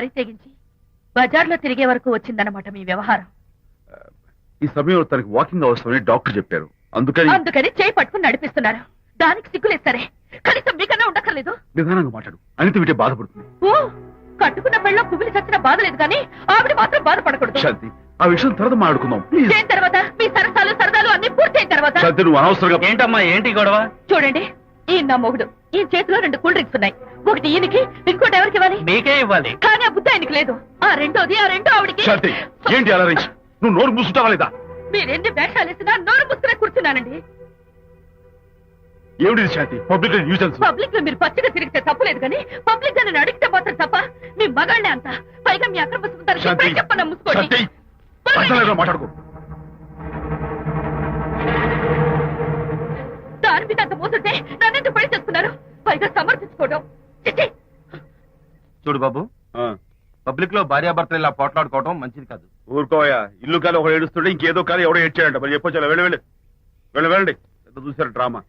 వరి తెగించి బజార్లో తిరిగే వరకు వచ్చిందన్నమాట మీ వ్యవహారం. ఈ సమయంలో తనకి వాకింగ్ అవసరమని డాక్టర్ చెప్పారు. అందుకని అందుకని చేయి పట్టుకుని నడిపిస్తున్నారు. దానికి సిగ్గులేదు సరే. కనీసం మీకన్నా ఉండక్కర్లేదు. నిదానంగా మాట్లాడు. అనిత వింటే బాధపడుతుంది. ఓ కట్టుకున్న పెళ్ళం కుమిలి చచ్చిన బాధ లేదు కానీ ఆవిడ మాత్రం బాధపడకూడదు. శాంతి ఆ విషయం తర్వాత మాట్లాడుకుందాం ప్లీజ్ చేయిన తర్వాత మీ సరసాలు సరదాలు అన్ని పూర్తయిన తర్వాత శాంతి నువ్వు అనవసరంగా ఏంటమ్మా ఏంటి గొడవ? చూడండి ఈయన నా మొగుడు. ఈ చేతిలో రెండు కూల్ డ్రింక్స్ ఉన్నాయి. ఒకటి ఈయనకి ఇంకోటి ఎవరికి ఇవ్వాలి? మీకే ఇవ్వాలి. కానీ ఆ బుద్ధి ఆయనకి లేదు. ఆ రెండోది ఆ రెండో ఆవిడకి. శాంతి ఏంటి అలా రేయ్? నువ్వు నోరు మూసుకుంటావా లేదా? మీరెన్ని వేషాలు వేసినా నోరు ముసుకునే కూర్చున్నానండి. ఏమిటి ఇది శాంతి పబ్లిక్ న్యూసెన్స్? పబ్లిక్లో మీరు పచ్చిగా తిరిగితే తప్పలేదు కానీ పబ్లిక్గా నేను అడిగితే మాత్రం తప్ప మీ మగాళ్ళే అంత. పైగా మీ అక్రమ సుందరం శాంతి ఎప్పుడే చెప్పన్నా ముసుకోండి. శాంతి మాట్లాడుకో. చూడు బాబు. పబ్లిక్లో భార్యాభర్తలు ఇలా పోట్లాడుకోవడం మంచిది కాదు. ఊరుకోయా ఇల్లు కాలి ఒకడు ఏడుస్తుంటే ఇంకేదో కాలి ఎవడో ఏడ్చాడంట. మరి చెప్పొచ్చు వెళ్ళి వెళ్ళి వెళ్ళి వెళ్ళండి ఎంత చూసారు డ్రామా.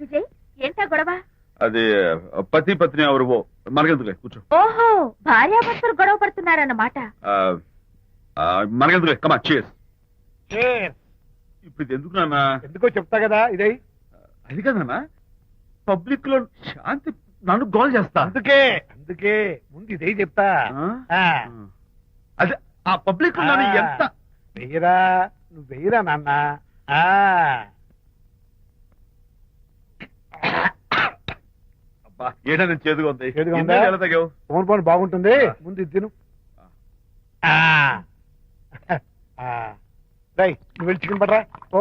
విజయ్ ఏంటా గొడవ? అది పతి పత్ని ఎవరు ఓ మనకెందుకులే కూర్చో. ఓహో భార్యాభర్తలు గొడవ పడుతున్నారన్నమాట. మనకెందుకులే కమా చేస్ ఇప్పుడు ఇది ఎందుకు నాన్న? ఎందుకో చెప్తా కదా ఇదే. అది కదన్నా? పబ్లిక్లో శాంతి నన్ను గోల్ చేస్తా. అందుకే అందుకే ముందు ఇదే చెప్తా. అదే ఆ పబ్లిక్లో నన్ను. ఎంత వెయ్యరా? నువ్వు వెయ్యరా నాన్న? ఆ, అబ్బా ఏంటో నేను చేదుగా ఉంది? ఫోన్ ఫోన్ బాగుంటుంది. ముందు ఇది తిను. ఆ, ఆ. రేయ్, నువ్వు వెళ్ళి చికెన్ పట్టరా. ఓ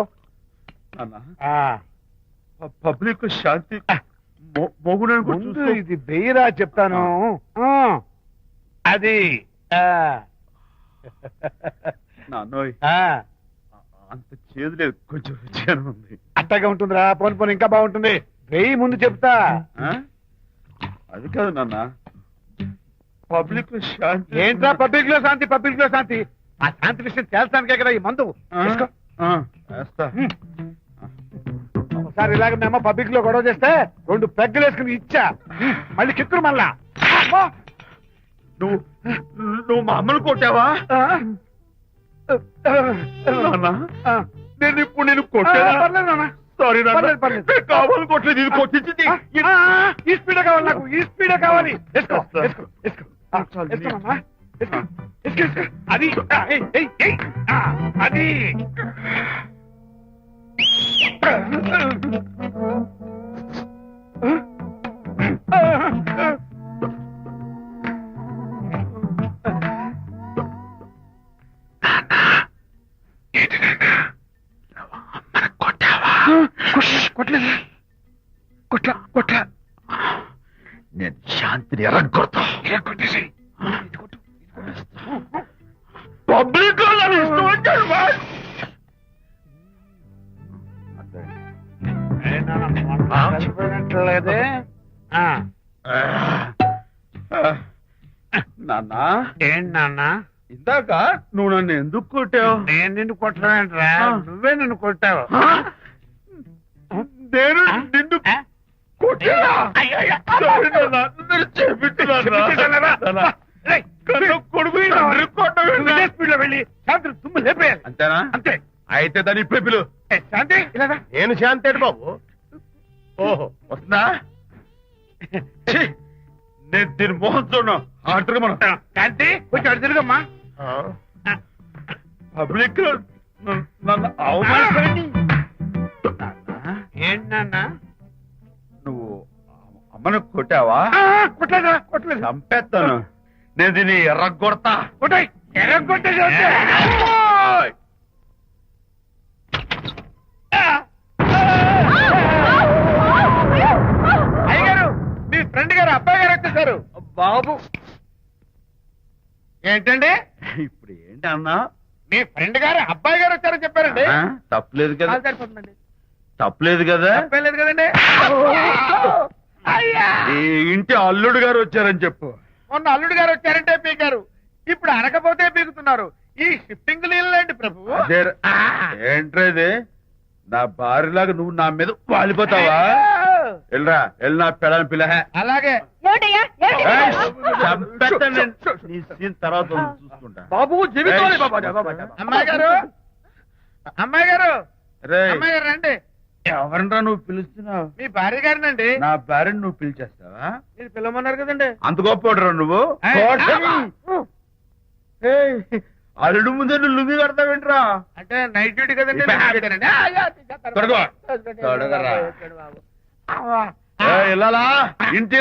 పబ్లిక్ శాంతి ముందు ఇది వెయ్యరా చెప్తాను. అది. అంత చేదు లేదు. కొంచెం రుచిగానే ఉంది. అట్టగా ఉంటుందిరా. పోను పోను ఇంకా బాగుంటుంది. వెయ్యి ముందు చెప్తా. ఆ? అది కాదు నాన్న. పబ్లిక్లో శాంతి. ఏంట్రా పబ్లిక్లో శాంతి పబ్లిక్లో శాంతి? ఆ శాంతి విషయం తేల్చడానికే కదా ఈ మందు. వేస్తా. ఒకసారి ఇలాగ మేము పబ్లిక్లో గొడవ చేస్తే రెండు పెగ్గలు వేసుకుని ఇచ్చా. మళ్ళీ కిక్కురు మళ్ళా! నువ్వు నువ్వు మా అమ్మను కొట్టావా. నేను ఇప్పుడు నేను నాన్న. సారీ కావాలి కొట్టలేదు ఇది కొట్టించింది. ఈ స్పీడ్ కావాలి నాకు ఈ స్పీడ్ కావాలి. అది అది. కొట్ల కొట్ల నేను శాంతిని ఎరగొడతా కొట్టేసి పబ్లిక్లో నన్ను ఇష్టం వచ్చాడు ఆ, నాన్న. ఏంటి నాన్న? ఇందాక నువ్వు నన్ను ఎందుకు కొట్టావు? నేను నిన్ను కొట్టలేంట్రా ఆ. నువ్వే నిన్ను కొట్టావు? నేను నిన్ను శాంతి అంతేనా? అంతే. అయితే దాని ఇప్పుడే పిలు. శాంతి. నేను శాంతేడు బాబు. ఓహో వస్తుందా? ఛీ, నేను దీని మోహన్ చూడను. కొంచెం అటు తిరుగమ్మా. పబ్లిక్లో నన్ను- నన్ను అవమానించండి ఏంటి నాన్న? నువ్వు అమ్మను కొట్టావా? కొట్టలేదా కొట్టలేదు. చంపేస్తాను. నేను దీన్ని ఎర్రగొడతా. కొట్టాయి ఎర్ర. ఓయ్! అయ్యగారు మీ ఫ్రెండ్ గారు అబ్బాయి గారు వచ్చేసారు. బాబు. ఏంటండి? ఇప్పుడు ఏంటి అన్నా? మీ ఫ్రెండ్ గారు అబ్బాయి గారు వచ్చారని చెప్పారండి. ఆ, తప్పలేదు కదా. కాలు సరిపోతుందండి. తప్పలేదు కదా. తప్పలేదు కదండి. అయ్యా! ఈ ఇంటి అల్లుడు గారు వచ్చారని చెప్పు. మొన్న అల్లుడు గారు వచ్చారంటే పీకారు. ఇప్పుడు అనకపోతే పీకుతున్నారు. ఈ షిఫ్టింగ్ లీలండి ప్రభు. అదే ఏంట్రా ఇది? నా భార్యలాగా నువ్వు నా మీద వాలిపోతావా? వెళ్ళరా వెళ్ళి నా పెళ్ళని పిల్ల అలాగే తర్వాత చూసుకుంటా బాబు జీవితంలో బాబా అమ్మాయి గారు అమ్మాయి గారు రేయ్, అమ్మాయి గారు రండి ఎవరినరా నువ్వు పిలుస్తున్నావు మీ భార్య గారినండి నా భార్యను నువ్వు పిలిచేస్తావా మీరు పిల్లమన్నారు కదండి అంత గొప్ప నువ్వు అల్లుడు ముందే నువ్వు లుంగి కడతావేంట్రా అంటే నైట్ డ్యూటీ కదండి ఇల్లాలా? ఇంటి.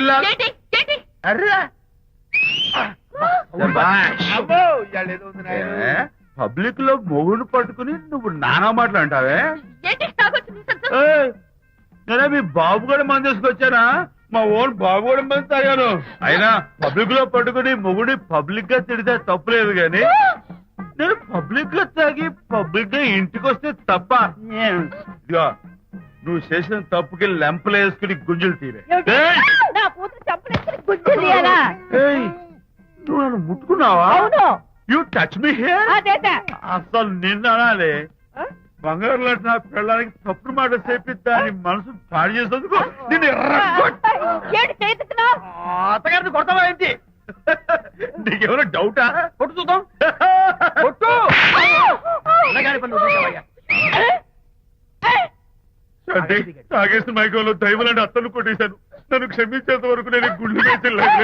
పబ్లిక్లో మొగుడు పట్టుకుని నువ్వు నానా మాటలు అంటావే? నేనే మీ బాబు కూడా మంది తీసుకొచ్చానా మా ఓన్ బాబు కూడా మంది తాగాను. అయినా పబ్లిక్లో పట్టుకుని మొగుడి పబ్లిక్గా తిడితే తప్పులేదు గాని నేను పబ్లిక్గా తాగి పబ్లిక్గా ఇంటికి వస్తే తప్ప ఇదిగో నువ్వు చేసిన తప్పుకి లెంపలు వేసుకుని గుంజులు తీరే. ఏమిటి? ఏయ్! నా కూతురు చంపలేసుకుని గుజ్జు తీయాలా? ఏయ్, నువ్వు నన్ను ముట్టుకున్నావా? అవును. యూ టచ్ మీ హియర్ అదేదా అసలు నిన్న అనాలి. బంగారు లాంటి నా పిల్లలకి తప్పుడు మాట చేపిద్దా అని మనసు పాడు చేసేందుకు నిన్ను ఎర్రగొట్ట- ఏంటి చేతుకున్నావు అత్తగారిని కొడతావా ఏంటి? నీకేమైనా డౌటా కొట్టు చూద్దాం కొట్టు అన్నగారి పని నువ్వు చూసావయ్యా. తాగేసిన మైకంలో దైవలాంటి అత్తను కొట్టేశాను. నన్ను క్షమించేంత వరకు నేను గుండె వేసి